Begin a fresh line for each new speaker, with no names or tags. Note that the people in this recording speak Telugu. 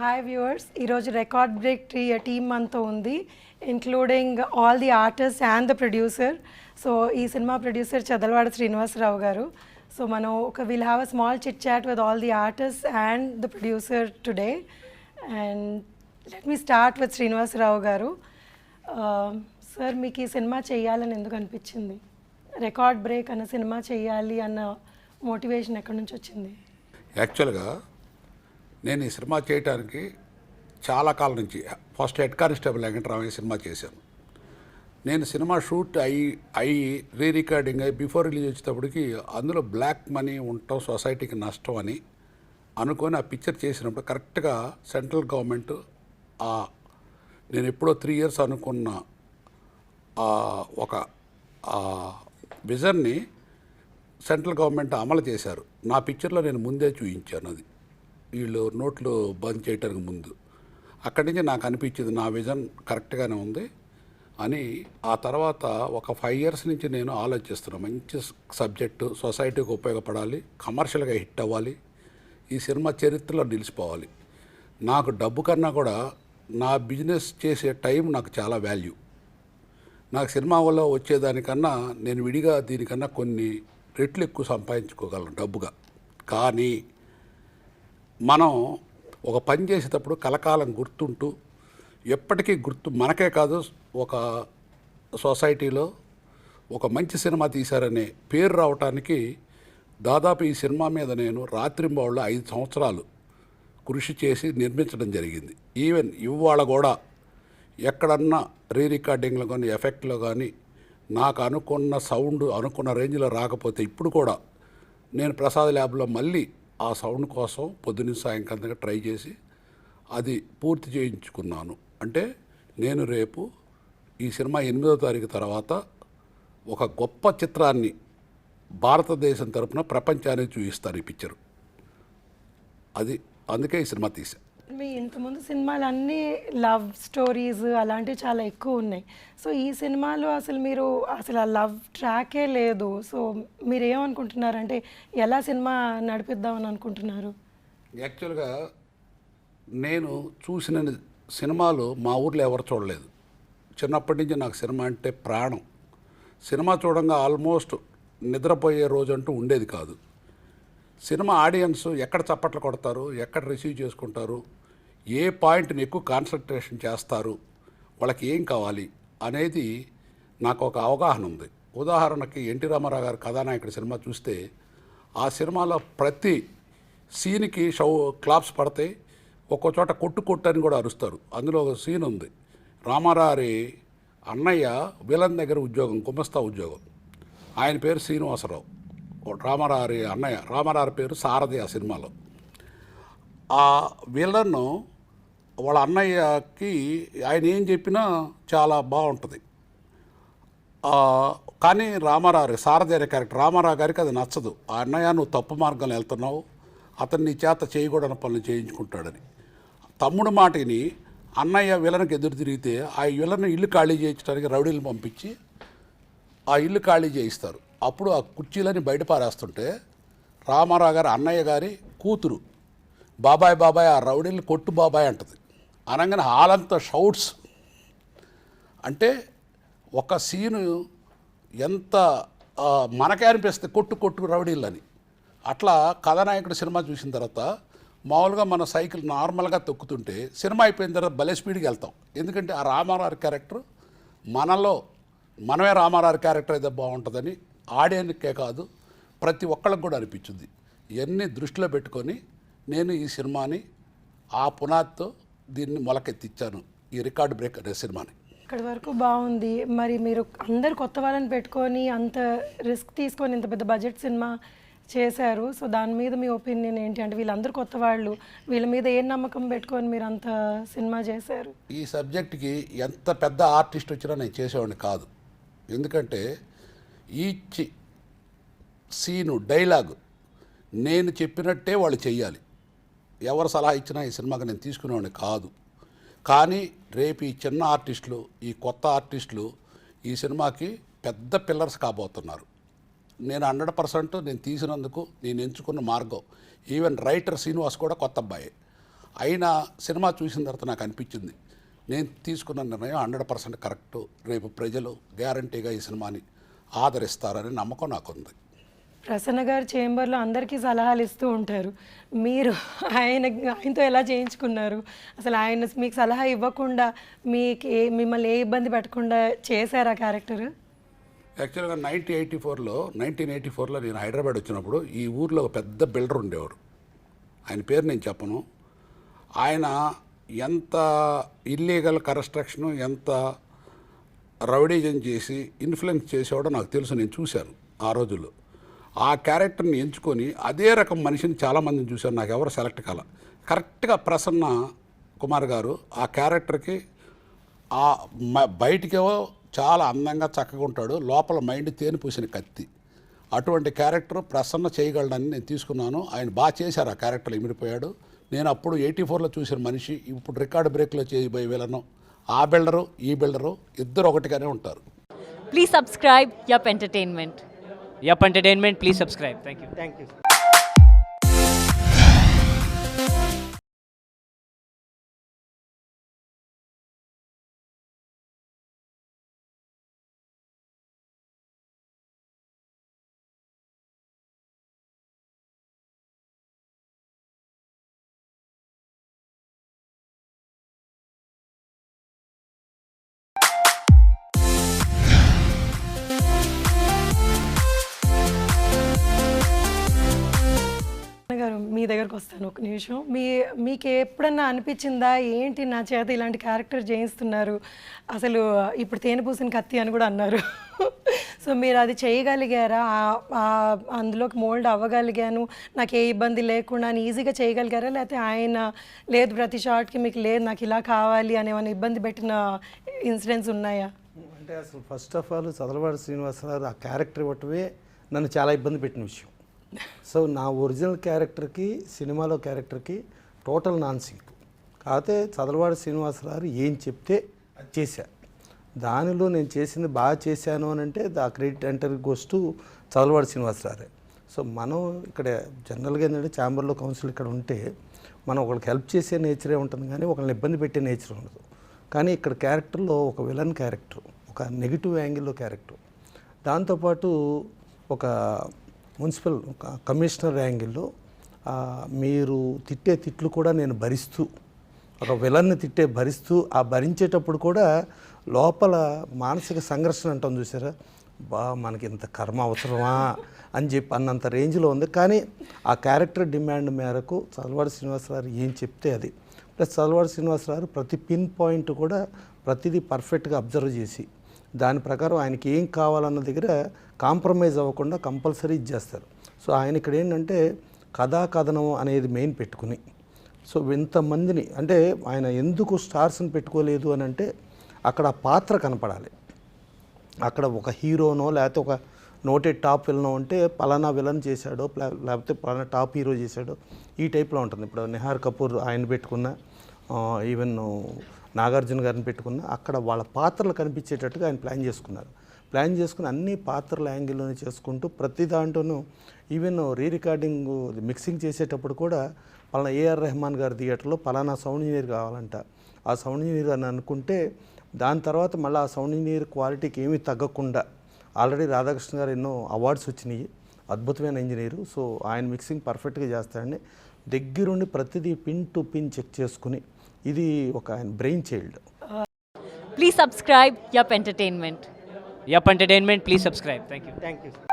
హాయ్ వ్యూవర్స్ ఈరోజు రికార్డ్ బ్రేక్ ట్రీ టీమ్ మనతో ఉంది including all the artist and the producer so ఈ cinema producer Chadalavada Srinivasarao garu. So మనం ఒక will have a small chit chat with all the artist and the producer today and let me start with Srinivasarao garu. Um, sir మీకు ఈ సినిమా చేయాలని ఎందుకు అనిపించింది? రికార్డ్ బ్రేక్ అన్న సినిమా చేయాలి అన్న మోటివేషన్ ఎక్కడి నుంచి వచ్చింది?
యాక్చువల్గా నేను ఈ సినిమా చేయటానికి చాలా కాలం నుంచి first head constable Venkataramaiah cinema చేశాను. నేను సినిమా షూట్ అయ్యి అయ్యి రీ రికార్డింగ్ అయ్యి బిఫోర్ రిలీజ్ వచ్చేటప్పటికి అందులో బ్లాక్ మనీ ఉండటం సొసైటీకి నష్టం అని అనుకొని ఆ పిక్చర్ చేసినప్పుడు కరెక్ట్గా సెంట్రల్ గవర్నమెంట్ ఆ నేను ఎప్పుడో త్రీ ఇయర్స్ అనుకున్న ఒక విజన్ని సెంట్రల్ గవర్నమెంట్ అమలు చేశారు. నా పిక్చర్లో నేను ముందే చూపించాను అది. వీళ్ళు నోట్లు బంద్ చేయడానికి ముందు. అక్కడి నుంచి నాకు అనిపించింది నా విజన్ కరెక్ట్గానే ఉంది అని ఆ తర్వాత ఒక ఫైవ్ ఇయర్స్ నుంచి నేను ఆలోచిస్తున్నాను మంచి సబ్జెక్టు సొసైటీకి ఉపయోగపడాలి కమర్షియల్గా హిట్ అవ్వాలి ఈ సినిమా చరిత్రలో నిలిచిపోవాలి. నాకు డబ్బు కన్నా కూడా నా బిజినెస్ చేసే టైం నాకు చాలా వాల్యూ. నాకు సినిమా వల్ల వచ్చేదానికన్నా నేను విడిగా దీనికన్నా కొన్ని రెట్లు ఎక్కువ సంపాదించుకోగలను డబ్బుగా. కానీ మనం ఒక పని చేసేటప్పుడు కలకాలం గుర్తుంటూ ఎప్పటికీ గుర్తు మనకే కాదు ఒక సొసైటీలో ఒక మంచి సినిమా తీశారనే పేరు రావటానికి దాదాపు ఈ సినిమా మీద నేను రాత్రింబావుళ్ళు ఐదు సంవత్సరాలు కృషి చేసి నిర్మించడం జరిగింది. ఈవెన్ ఇవాళ కూడా ఎక్కడన్నా రీ రికార్డింగ్లో కానీ ఎఫెక్ట్లో కానీ నాకు అనుకున్న సౌండ్ అనుకున్న రేంజ్లో రాకపోతే ఇప్పుడు కూడా నేను ప్రసాద్ ల్యాబ్లో మళ్ళీ ఆ సౌండ్ కోసం పొద్దున్న సాయంకాలం ట్రై చేసి అది పూర్తి చేయించుకున్నాను. అంటే నేను రేపు ఈ సినిమా ఎనిమిదో తారీఖు తర్వాత ఒక గొప్ప చిత్రాన్ని భారతదేశం తరపున ప్రపంచానికి చూపిస్తారు ఈ పిక్చరు. అది అందుకే ఈ సినిమా తీశాను
మీ ఇంతకుముందు సినిమాలు అన్నీ లవ్ స్టోరీస్ అలాంటివి చాలా ఎక్కువ ఉన్నాయి. సో ఈ సినిమాలో అసలు మీరు అసలు ఆ లవ్ ట్రాకే లేదు. సో మీరు ఏమనుకుంటున్నారంటే ఎలా సినిమా నడిపిద్దామని అనుకుంటున్నారు?
యాక్చువల్గా నేను చూసిన సినిమాలు మా ఊర్లో ఎవరు చూడలేదు. చిన్నప్పటి నుంచి నాకు సినిమా అంటే ప్రాణం. సినిమా చూడంగా ఆల్మోస్ట్ నిద్రపోయే రోజు అంటూ ఉండేది కాదు. సినిమా ఆడియన్స్ ఎక్కడ చప్పట్లు కొడతారు ఎక్కడ రిసీవ్ చేసుకుంటారు ఏ పాయింట్ని ఎక్కువ కాన్సన్ట్రేషన్ చేస్తారు వాళ్ళకి ఏం కావాలి అనేది నాకు ఒక అవగాహన ఉంది. ఉదాహరణకి ఎన్టీ రామారావు గారి కథానాయకుడి సినిమా చూస్తే ఆ సినిమాలో ప్రతి సీన్కి షౌ క్లాప్స్ పడతాయి ఒక్కో చోట కొట్టు కొట్టు అని కూడా అరుస్తారు. అందులో ఒక సీన్ ఉంది. రామారారి అన్నయ్య విలన్ దగ్గర ఉద్యోగం కుమస్తా ఉద్యోగం. ఆయన పేరు శ్రీనివాసరావు. రామారారి అన్నయ్య రామారారి పేరు సారథి ఆ సినిమాలో. ఆ విలన్ వాళ్ళ అన్నయ్యకి ఆయన ఏం చెప్పినా చాలా బాగుంటుంది. కానీ రామారావు సారథి క్యారెక్టర్ రామారావు గారికి అది నచ్చదు. ఆ అన్నయ్య నువ్వు తప్పు మార్గంలో వెళ్తున్నావు. అతను నీ చేత చేయకూడని పనులు చేయించుకుంటాడని. తమ్ముడు మాటని అన్నయ్య విలన్కి ఎదురు తిరిగితే ఆ విలన్ ఇల్లు ఖాళీ చేయించడానికి రౌడీలు పంపించి ఆ ఇల్లు ఖాళీ చేయిస్తారు. అప్పుడు ఆ కుర్చీలని బయట పారేస్తుంటే రామారావు గారి అన్నయ్య గారి కూతురు బాబాయ్ బాబాయ్ ఆ రౌడీలు కొట్టు బాబాయ్ అంటది. అనగానే హాలంతా షౌట్స్. అంటే ఒక సీను ఎంత మనకే అనిపిస్తుంది కొట్టు కొట్టు రౌడీలని. అట్లా కథానాయకుడు సినిమా చూసిన తర్వాత మామూలుగా మన సైకిల్ నార్మల్గా తొక్కుతుంటే సినిమా అయిపోయిన తర్వాత భలే స్పీడ్కి వెళ్తాం. ఎందుకంటే ఆ రామారావు క్యారెక్టర్ మనలో మనమే రామారావు క్యారెక్టర్ అయితే బాగుంటుందని ఆడియన్కే కాదు ప్రతి ఒక్కళ్ళకి కూడా అనిపించింది. ఇవన్నీ దృష్టిలో పెట్టుకొని నేను ఈ సినిమాని ఆ పునాదితో దీన్ని మొలకెత్తిచ్చాను. ఈ రికార్డ్ బ్రేక్ అనే సినిమాని.
ఇక్కడి వరకు బాగుంది. మరి మీరు అందరు కొత్త వాళ్ళని పెట్టుకొని అంత రిస్క్ తీసుకొని ఇంత పెద్ద బడ్జెట్ సినిమా చేశారు. సో దాని మీద మీ ఒపీనియన్ ఏంటి? అంటే వీళ్ళందరూ కొత్త వాళ్ళు. వీళ్ళ మీద ఏం నమ్మకం పెట్టుకొని మీరు అంత సినిమా చేశారు?
ఈ సబ్జెక్ట్కి ఎంత పెద్ద ఆర్టిస్ట్ వచ్చినా నేను చేసేవాడిని కాదు. ఎందుకంటే ఈచ్ సీను డైలాగ్ నేను చెప్పినట్టే వాళ్ళు చెయ్యాలి. ఎవరు సలహా ఇచ్చినా ఈ సినిమాకి నేను తీసుకునేవాడిని కాదు. కానీ రేపు ఈ చిన్న ఆర్టిస్టులు ఈ కొత్త ఆర్టిస్టులు ఈ సినిమాకి పెద్ద పిల్లర్స్ కాబోతున్నారు. నేను హండ్రెడ్ పర్సెంట్ నేను తీసినందుకు నేను ఎంచుకున్న మార్గం. ఈవెన్ రైటర్ శ్రీనివాస్ కూడా కొత్త అబ్బాయి. అయినా సినిమా చూసిన తర్వాత నాకు అనిపించింది నేను తీసుకున్న నిర్ణయం హండ్రెడ్ పర్సెంట్ కరెక్ట్. రేపు ప్రజలు గ్యారంటీగా ఈ సినిమాని ఆదరిస్తారని నమ్మకం నాకుంది.
ప్రసన్న గారు చేంబర్లో అందరికీ సలహాలు ఇస్తూ ఉంటారు. మీరు ఆయన ఆయనతో ఎలా చేయించుకున్నారు? అసలు ఆయన మీకు సలహా ఇవ్వకుండా మీకు ఏ మిమ్మల్ని ఏ ఇబ్బంది పెట్టకుండా చేశారా క్యారెక్టర్?
యాక్చువల్గా నైన్టీన్ ఎయిటీ ఫోర్లో నైన్టీన్ ఎయిటీ ఫోర్లో నేను హైదరాబాద్ వచ్చినప్పుడు ఈ ఊర్లో ఒక పెద్ద బిల్డర్ ఉండేవారు. ఆయన పేరు నేను చెప్పను. ఆయన ఎంత ఇల్లీగల్ కన్స్ట్రక్షన్ ఎంత రౌడీజం చేసి ఇన్ఫ్లుయెన్స్ చేసేవాడో నాకు తెలుసు నేను చూశాను ఆ రోజుల్లో. ఆ క్యారెక్టర్ని ఎంచుకొని అదే రకం మనిషిని చాలామందిని చూశాను నాకు ఎవరు సెలెక్ట్ కాల. కరెక్ట్గా ప్రసన్న కుమార్ గారు ఆ క్యారెక్టర్కి ఆ బయటికేవో చాలా అందంగా చక్కగా ఉంటాడు. లోపల మైండ్ తేనె పూసిన కత్తి. అటువంటి క్యారెక్టర్ ప్రసన్న చేయగలడని నేను తీసుకున్నాను. ఆయన బాగా చేశారు ఆ క్యారెక్టర్ ఇమిడిపోయాడు. నేను అప్పుడు ఎయిటీ ఫోర్లో చూసిన మనిషి ఇప్పుడు రికార్డ్ బ్రేక్లో చేయబోయే విలను ఆ బిల్డరు ఈ బిల్డరు ఇద్దరు ఒకటిగానే ఉంటారు.
Please subscribe yup entertainment.
Yup Entertainment. Please subscribe. Thank you.
Thank
you. మీ దగ్గరకు వస్తాను ఒక నిమిషం. మీ మీకు ఎప్పుడన్నా అనిపించిందా? ఏంటి నా చేత ఇలాంటి క్యారెక్టర్ చేయిస్తున్నారు అసలు ఇప్పుడు తేనె పూసిన కత్తి అని కూడా అన్నారు. సో మీరు అది చేయగలిగారా? అందులోకి మోల్డ్ అవ్వగలిగాను? నాకు ఏ ఇబ్బంది లేకుండా అని ఈజీగా చేయగలిగారా? లేకపోతే ఆయన లేదు ప్రతి షార్ట్కి మీకు లేదు నాకు ఇలా కావాలి అని ఏమైనా ఇబ్బంది పెట్టిన ఇన్సిడెంట్స్ ఉన్నాయా?
అంటే అసలు first of all Chadalavadi Srinivasarao ఆ క్యారెక్టర్ ఇవ్వటమే నన్ను చాలా ఇబ్బంది పెట్టిన విషయం. సో నా ఒరిజినల్ క్యారెక్టర్కి సినిమాలో క్యారెక్టర్కి టోటల్ నాన్ సింక్ కాకపోతే చదలవాడ శ్రీనివాసరావు ఏం చెప్తే అది చేశా. దానిలో నేను చేసింది బాగా చేశాను అని అంటే the credit entire goes Chadalavada శ్రీనివాసరావే so మనం ఇక్కడ జనరల్గా ఏంటంటే ఛాంబర్లో కౌన్సిల్ ఇక్కడ ఉంటే మనం ఒకరికి హెల్ప్ చేసే నేచరే ఉంటుంది కానీ ఒకరిని ఇబ్బంది పెట్టే నేచర్ ఉండదు. కానీ ఇక్కడ క్యారెక్టర్లో ఒక విలన్ క్యారెక్టర్ ఒక నెగిటివ్ యాంగిల్లో క్యారెక్టర్. దాంతోపాటు ఒక మున్సిపల్ కమిషనర్ యాంగిల్లో మీరు తిట్టే తిట్లు కూడా నేను భరిస్తూ ఒక విలన్ని తిట్టే భరిస్తూ ఆ భరించేటప్పుడు కూడా లోపల మానసిక సంఘర్షణ అంటాం చూసారా? బా మనకి ఇంత కర్మ అవసరమా? అని చెప్పి అన్నంత రేంజ్లో ఉంది. కానీ ఆ క్యారెక్టర్ డిమాండ్ మేరకు చదవాడి శ్రీనివాసరావు ఏం చెప్తే అది. ప్లస్ చదవాడి శ్రీనివాసరావు ప్రతి పిన్ పాయింట్ కూడా ప్రతిదీ పర్ఫెక్ట్గా అబ్జర్వ్ చేసి దాని ప్రకారం ఆయనకి ఏం కావాలన్న దగ్గర కాంప్రమైజ్ అవ్వకుండా కంపల్సరీ ఇచ్చేస్తారు సో ఆయన ఇక్కడ ఏంటంటే కథా కథనం అనేది మెయిన్ పెట్టుకుని. సో ఇంతమందిని అంటే ఆయన ఎందుకు స్టార్స్ని పెట్టుకోలేదు అని అంటే అక్కడ పాత్ర కనపడాలి. అక్కడ ఒక హీరోనో లేకపోతే ఒక నోటెడ్ టాప్ విలనో ఉంటే పలానా విలన్ చేశాడో లేకపోతే పలానా టాప్ హీరో చేశాడో ఈ టైప్లో ఉంటుంది. ఇప్పుడు నిహార్ కపూర్ ఆయన పెట్టుకున్న ఈవెన్ నాగార్జున గారిని పెట్టుకున్న అక్కడ వాళ్ళ పాత్రలు కనిపించేటట్టుగా ఆయన ప్లాన్ చేసుకున్నారు. ప్లాన్ చేసుకుని అన్ని పాత్రల యాంగిల్లోనే చేసుకుంటూ ప్రతి దాంట్లోనూ ఈవెన్ రీ రికార్డింగ్ మిక్సింగ్ చేసేటప్పుడు కూడా పలానా ఏఆర్ రెహమాన్ గారి థియేటర్లో పలానా సౌండ్ ఇంజనీర్ కావాలంట. ఆ సౌండ్ ఇంజనీర్ అని అనుకుంటే దాని తర్వాత మళ్ళీ ఆ సౌండ్ ఇంజనీర్ క్వాలిటీకి ఏమీ తగ్గకుండా ఆల్రెడీ రాధాకృష్ణ గారు ఎన్నో అవార్డ్స్ వచ్చినాయి. అద్భుతమైన ఇంజనీరు. సో ఆయన మిక్సింగ్ పర్ఫెక్ట్గా చేస్తాడని దగ్గరుండి ప్రతిదీ పిన్ టు పిన్ చెక్ చేసుకుని ఇది ఒక brain child.
Please subscribe yup entertainment.
Yup entertainment please subscribe. Thank you
thank you